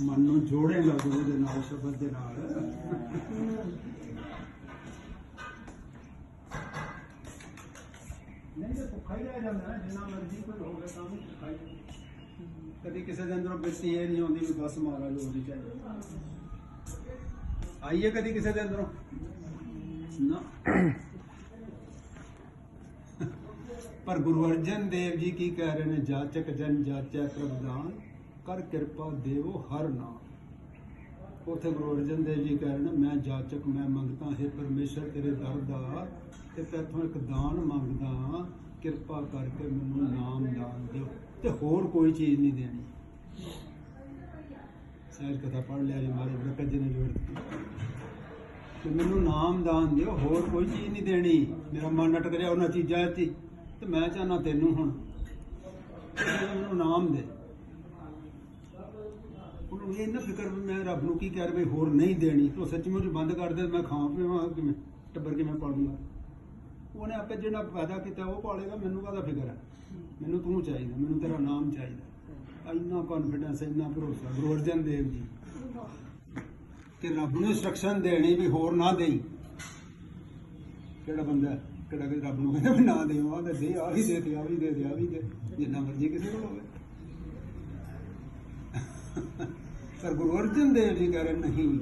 ਮਨ ਨੂੰ ਜੋੜੇਗਾ ਗੁਰੂ ਦੇ ਨਾਲ, ਸ਼ਬਦ ਦੇ ਨਾਲ। ਨਹੀਂ ਤਾਂ ਭੁੱਖਾ ਰਹਿ ਜਾਂਦਾ ਜਿੰਨਾ ਮਰਜ਼ੀ ਕੋਈ ਹੋਵੇ ਤਾਂ ਵੀ ਭੁੱਖਾ ਕਦੀ ਕਿਸੇ ਦੇ ਅੰਦਰੋਂ ਬਿਰਤੀ ਇਹ ਨਹੀਂ ਆਉਂਦੀ ਵੀ ਬਸ ਮਹਾਰਾਜ ਹੋਣੀ ਚਾਹੀਦੀ। ਆਈਏ ਕਦੀ ਕਿਸੇ ਦੇ ਅੰਦਰੋਂ? ਨਾ। ਪਰ ਗੁਰੂ ਅਰਜਨ ਦੇਵ ਜੀ ਕੀ ਕਹਿ ਰਹੇ ਨੇ, ਜਾਚਕ ਜਨ ਜਾਚੈ ਪ੍ਰਭਦਾਨ ਕਰ ਕਿਰਪਾ ਦੇਵੋ ਹਰ ਨਾਮ। ਉਥੇ ਗੁਰੂ ਅਰਜਨ ਦੇਵ ਜੀ ਕਹਿ ਰਹੇ ਨੇ ਮੈਂ ਜਾਚਕ ਮੈਂ ਮੰਗਦਾ ਹੈ ਪਰਮੇਸ਼ਰ ਤੇਰੇ ਦਰ ਦਾ ਤੇ ਤੇਥੋਂ ਇੱਕ ਦਾਨ ਮੰਗਦਾ ਕਿਰਪਾ ਕਰਕੇ ਮੈਨੂੰ ਨਾਮ ਦਾਨ ਦਿਓ। ਤੇ ਹੋਰ ਕੋਈ ਚੀਜ਼ ਨਹੀਂ ਦੇਣੀ। ਸਹਿਜ ਕਥਾ ਪੜ੍ਹ ਲਿਆ ਜੀ ਮਾਰੇ ਬਰਕਤ ਜੀ ਨੇ ਜੋੜ ਦਿੱਤੀ। ਤੇ ਮੈਨੂੰ ਨਾਮ ਦਾਨ ਦਿਓ ਹੋਰ ਕੋਈ ਚੀਜ਼ ਨਹੀਂ ਦੇਣੀ। ਮੇਰਾ ਮਨ ਅਟਕ ਰਿਹਾ ਉਹਨਾਂ ਚੀਜ਼ਾਂ 'ਚ ਹੀ, ਤੇ ਮੈਂ ਚਾਹਨਾ ਤੈਨੂੰ ਹੁਣ ਮੈਨੂੰ ਨਾਮ ਦੇ। ਉਹਨੂੰ ਇਹ ਨਾ ਫਿਕਰ ਵੀ ਮੈਂ ਰੱਬ ਨੂੰ ਕੀ ਕਹਿ ਰਿਹਾ ਵੀ ਹੋਰ ਨਹੀਂ ਦੇਣੀ। ਤੂੰ ਸੱਚਮੁੱਚ ਬੰਦ ਕਰ ਦੇ, ਮੈਂ ਖਾਂ ਪੀਵਾਂ, ਕਿਵੇਂ ਟੱਬਰ ਕਿਵੇਂ ਪਾਲੂਗਾ। ਉਹਨੇ ਆਪੇ ਜਿਹੜਾ ਪੈਦਾ ਕੀਤਾ, ਉਹ ਪਾਲੇਗਾ, ਮੈਨੂੰ ਕਾਹਦਾ ਫਿਕਰ ਹੈ? ਮੈਨੂੰ ਤੂੰ ਚਾਹੀਦਾ, ਮੈਨੂੰ ਤੇਰਾ ਨਾਮ ਚਾਹੀਦਾ। ਇੰਨਾ ਕੌਨਫੀਡੈਂਸ ਇੰਨਾ ਭਰੋਸਾ, ਗੁਰੂ ਅਰਜਨ ਦੇਵ ਜੀ। ਕਿ ਰੱਬ ਨੂੰ ਇੰਸਟਰਕਸ਼ਨ ਦੇਣੀ ਵੀ ਹੋਰ ਨਾ ਦੇਈ। ਕਿਹੜਾ ਬੰਦਾ ਕਿਹੜਾ ਕਿ ਰੱਬ ਨੂੰ ਕਹਿੰਦਾ ਵੀ ਨਾ ਦੇਵਾਂ ਤੇ ਦੇ ਆ ਵੀ ਦੇ ਤੇ ਆ ਵੀ ਦੇ ਦੇ ਆ ਵੀ ਦੇ। ਜਿੰਨਾ ਮਰਜ਼ੀ ਕਿਸੇ ਕੋਲ ਹੋਵੇ। ਪਰ ਗੁਰੂ ਅਰਜਨ ਦੇਵ ਜੀ ਕਹਿ ਰਹੇ, ਨਹੀਂ,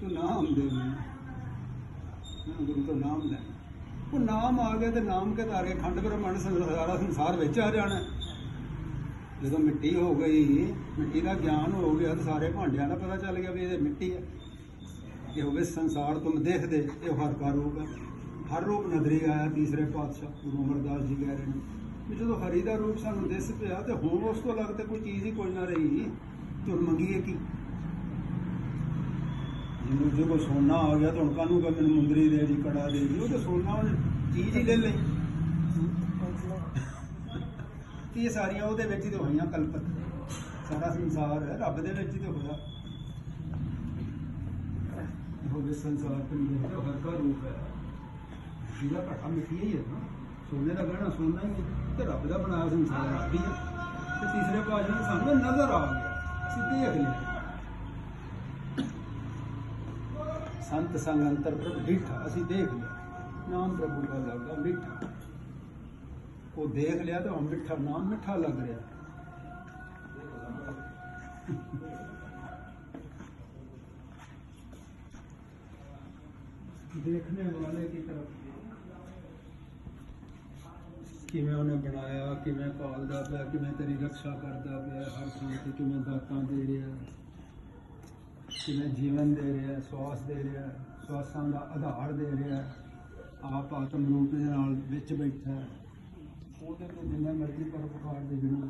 ਤੂੰ ਨਾਮ ਦੇ ਮੈਨੂੰ ਗੁਰੂ ਤੋਂ ਨਾਮ ਲੈ। ਉਹ ਨਾਮ ਆ ਗਿਆ ਤੇ ਨਾਮ ਕੇ ਤਾਰੇ ਖੰਡ ਬ੍ਰਹਮੰਡ ਸਾਰਾ ਸੰਸਾਰ ਵਿੱਚ ਆ ਜਾਣਾ। ਜਦੋਂ ਮਿੱਟੀ ਹੋ ਗਈ, ਮਿੱਟੀ ਦਾ ਗਿਆਨ ਹੋ ਗਿਆ ਤੇ ਸਾਰੇ ਭਾਂਡਿਆਂ ਦਾ ਪਤਾ ਚੱਲ ਗਿਆ ਵੀ ਇਹ ਮਿੱਟੀ ਹੈ ਇਹ ਹੋਵੇ ਸੰਸਾਰ ਤੁਮ ਦੇਖਦੇ, ਇਹ ਹਰ ਕਾ ਰੂਪ ਹੈ ਹਰ ਰੂਪ ਨਦਰੀ ਆਇਆ, ਤੀਸਰੇ ਪਾਤਸ਼ਾਹ ਗੁਰੂ ਅਮਰਦਾਸ ਜੀ ਕਹਿ ਰਹੇ ਨੇ ਵੀ ਜਦੋਂ ਹਰੀ ਦਾ ਰੂਪ ਸਾਨੂੰ ਦਿਸ ਪਿਆ ਤੇ ਹੁਣ ਉਸ ਤੋਂ ਅਲੱਗ ਤੇ ਕੋਈ ਚੀਜ਼ ਹੀ ਕੋਈ ਨਾ ਰਹੀ। ਤੇ ਹੁਣ ਮੰਗੀਏ ਜਿਹਨੂੰ ਜੇ ਕੋਈ ਸੋਨਾ ਆ ਗਿਆ ਤਾਂ ਹੁਣ ਕਾਹਨੂੰ ਕਹ ਮੈਨੂੰ ਮੁੰਦਰੀ ਦੇ ਦੀ, ਕੜਾ ਦੇ ਦੀ, ਉਹ ਤੇ ਸੋਨਾ ਉਹਨੇ ਚੀਜ਼ ਹੀ ਲੈ ਲਈ। ਤੇ ਇਹ ਸਾਰੀਆਂ ਉਹਦੇ ਵਿੱਚ ਹੀ ਤੇ ਹੋਈਆਂ ਕਲਪਤ? ਸਾਰਾ ਸੰਸਾਰ ਹੈ, ਰੱਬ ਦੇ ਵਿੱਚ ਹੀ ਤੇ ਹੋਇਆ। ਹੋਵੇ ਜਿਹਾ ਸੰਸਾਰ ਤੇ ਮੇਰੇ ਦਾ ਹਰ ਕਾ ਰੂਪ ਹੈ। ਜਿਹਦਾ ਘਟਾ ਮਿੱਟੀ ਹੀ ਹੈ ਨਾ। ਸੋਨੇ ਦਾ ਗਹਿਣਾ ਸੋਨਾ ਹੀ ਹੈ ਤੇ ਰੱਬ ਦਾ ਬਣਾਇਆ ਸੰਸਾਰ ਰੱਬ ਹੀ ਹੈ। ਤੇ ਤੀਸਰੇ ਪਾਸੇ ਨੂੰ ਸਾਨੂੰ ਨਜ਼ਰ ਆ ਗਿਆ ਅਸੀਂ ਦੇਖ ਸੰਤ ਸੰਗ ਅੰਤਰ ਪ੍ਰਭ ਡੀਠਾ ਅਸੀਂ ਦੇਖ ਲਿਆ ਨਾਮ ਪ੍ਰਭੂ ਦਾ ਲੱਗਦਾ ਮਿੱਠਾ ਉਹ ਦੇਖ ਲਿਆ ਤਾਂ ਹੁਣ ਮਿੱਠਾ ਨਾਮ ਮਿੱਠਾ ਲੱਗ ਰਿਹਾ ਦੇਖਣੇ ਵਾਲੇ ਕੀ ਤਰਫ ਕਿਵੇਂ ਉਹਨੇ ਬਣਾਇਆ, ਕਿਵੇਂ ਪਾਲਦਾ ਪਿਆ, ਕਿਵੇਂ ਤੇਰੀ ਰੱਖਿਆ ਕਰਦਾ ਪਿਆ, ਹਰ ਥਾਂ ਤੇ ਕਿਵੇਂ ਦਾਤਾਂ ਦੇ ਰਿਹਾ, ਕਿਵੇਂ ਜੀਵਨ ਦੇ ਰਿਹਾ, ਸਵਾਸ ਦੇ ਰਿਹਾ, ਸਵਾਸਾਂ ਦਾ ਆਧਾਰ ਦੇ ਰਿਹਾ, ਆਪ ਆਤਮ ਰੂਪ ਦੇ ਨਾਲ ਵਿੱਚ ਬੈਠਾ ਉਹਦੇ ਤੇ ਜਿੰਨਾ ਮਰਜ਼ੀ ਪਰ ਪੁਕਾਰ ਦੇ ਬਿਨਾਂ।